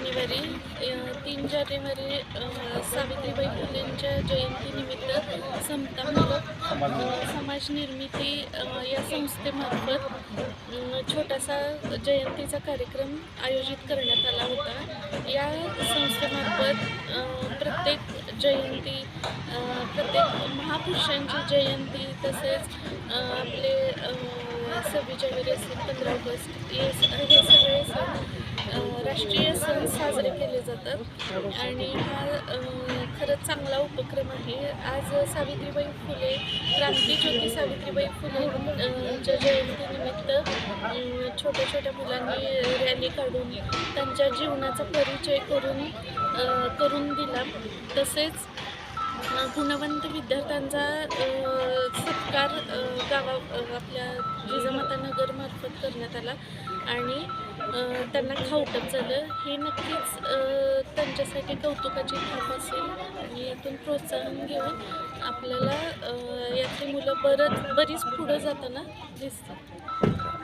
जानेवारी तीन जानेवारी सावित्रीबाई फुलेंच्या जयंतीनिमित्त समतामूलक समाज निर्मिती या संस्थेमार्फत छोटासा जयंतीचा कार्यक्रम आयोजित करण्यात आला होता. या संस्थेमार्फत प्रत्येक जयंती प्रत्येक महापुरुषांची जयंती तसेच आपले सव्वीस जानेवारी असतील पंधरा ऑगस्ट हे राष्ट्रीय सण साजरे केले जातात. आणि हा खरंच चांगला उपक्रम आहे. आज सावित्रीबाई फुले क्रांतीज्योती सावित्रीबाई फुले अ, जयंतीनिमित्त छोट्या छोट्या मुलांनी रॅली काढून त्यांच्या जीवनाचा परिचय करून करून दिला. तसेच गुणवंत विद्यार्थ्यांचा सत्कार गावा आपल्या जिजामाता करण्यात आला आणि त्यांना खाऊटप झालं. हे नक्कीच त्यांच्यासाठी कौतुकाची थाप असेल. आणि यातून प्रोत्साहन घेऊन आपल्याला यातली मुलं बरंच बरीच पुढं जाताना दिसतात.